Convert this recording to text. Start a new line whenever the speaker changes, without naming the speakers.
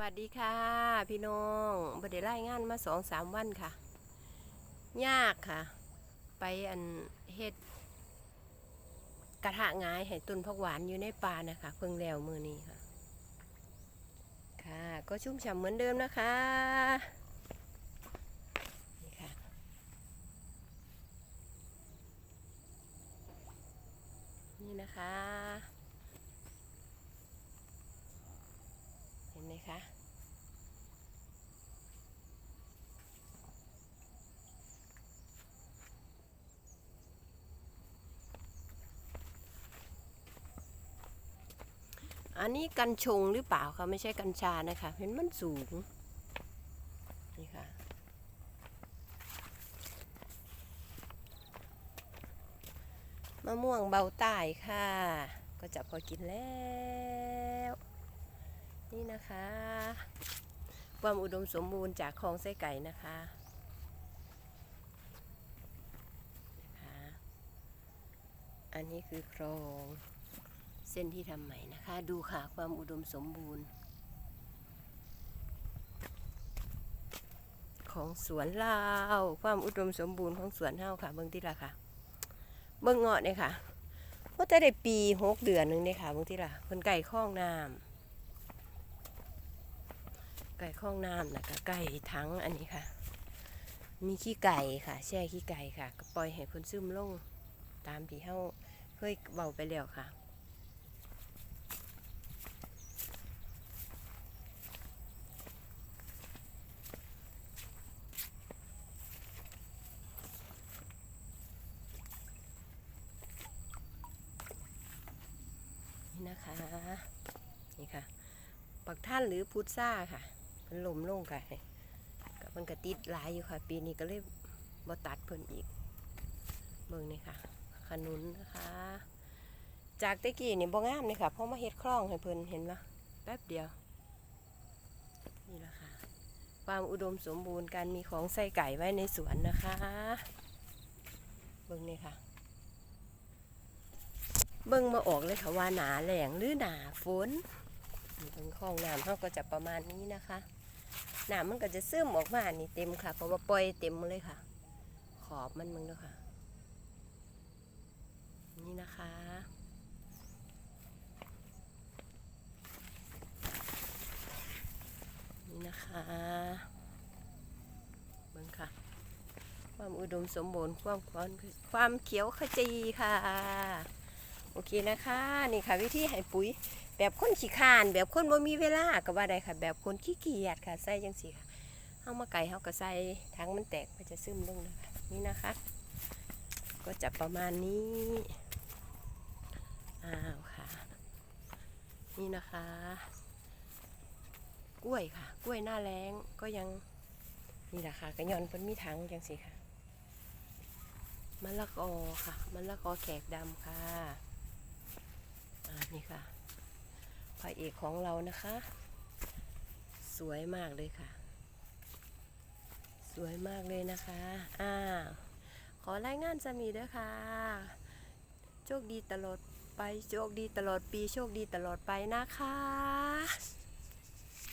สวัสดีค่ะ พี่น้องบไดไล่งานมาสองสามวันค่ะ ยากค่ะ ไปอันเฮ็ด กระทะงายให้ต้นผักหวานอยู่ในป่านะคะ เพิ่งแล้วมือนี้ค่ะ ค่ะ ก็ชุ่มฉ่ำเหมือนเดิมนะคะนี่ค่ะ นี่นะคะ เห็นไหม คะอันนี้กัญชงหรือเปล่าคะไม่ใช่กัญชานะคะ เห็นมันสูง นี่ค่ะ มะม่วงเบาใต้ค่ะ ก็จะพอกินแล้ว นี่นะคะ ความอุดมสมบูรณ์จากคลองไส้ไก่นะคะอันนี้คือคลองเส้นที่ทำใหม่นะคะ ดูค่ะความอุดมสมบูรณ์ ของสวนลาความอุดมสมบูรณ์ของสวนเฮาค่ะ เบิ่งที่ละค่ะ เบิ่งเงาะเนี่ยค่ะว่าจะได้ปีหกเดือนหนึ่งเนี่ยค่ะเบิ่งที่ละเพิ่นไก่ข้องน้ำ ไก่ข้องน้ำนะคะไก่ทั้งอันนี้ค่ะ มีขี้ไก่ค่ะ แช่ขี้ไก่ค่ะ ก็ปล่อยให้เพ้นซึมลงตามที่เฮาเคยเบาไปแล้วค่ะนี่นะคะ นี่ค่ะ ปักท่านหรือพุทราค่ะ มันลมลงค่กับมันกระติดหลายอยู่ค่ะ ปีนี้ก็เลยบ่ตัดเพิ่นอีก เบิ่งนี่ค่ะ ขนุนนะคะ จากตะกี้นี่บ่งามเลยค่ะ เพราะมาเฮ็ดคลองให้เพิ่นเห็นปะแป๊บเดียว นี่แหละค่ะ ความอุดมสมบูรณ์การมีของใส่ไก่ไว้ในสวนนะคะ เบิ่งนี่ค่ะ เบิ่งมาออกเลยค่ะว่าหนาแหลงหรือหนาฝนนี่เป็นคลองน้ำเขาก็จะประมาณนี้นะคะ หน้ำมันก็จะซึมออกมานี่เต็มค่ะ เพราะว่าปล่อยเต็มเลยค่ะ ขอบมันมึงด้วยค่ะ นี่นะคะนี่นะคะเบิ่งค่ะ ความอุดมสมบูรณ์ความความความเขียวขจีค่ะ โอเคนะคะ นี่ค่ะวิธีให้ปุ๋ย แบบคนขี้คร้าน แบบคนบ่มีเวลาก็ว่าได้ค่ะ แบบคนขี้เกียจค่ะใส่จังซี่ค่ะเอามาไก่เฮาก็ใส่ทั้งมันแตกมันจะซึมลงเลยค่ะนี่นะคะ ก็จะประมาณนี้อ้าวค่ะ นี่นะคะ กล้วยค่ะ กล้วยหน้าแรงก็ยังนี่แหละค่ะกระยอนเพิ่นมีถังจังซี่ค่ะมะละกอค่ะมะละกอแขกดำค่ะอ่านี่ค่ะ พระเอกของเรานะคะ สวยมากเลยค่ะ สวยมากเลยนะคะอ่าขอรายงานสามีด้วยค่ะ โชคดีตลอดไปโชคดีตลอดปีโชคดีตลอดไปนะคะ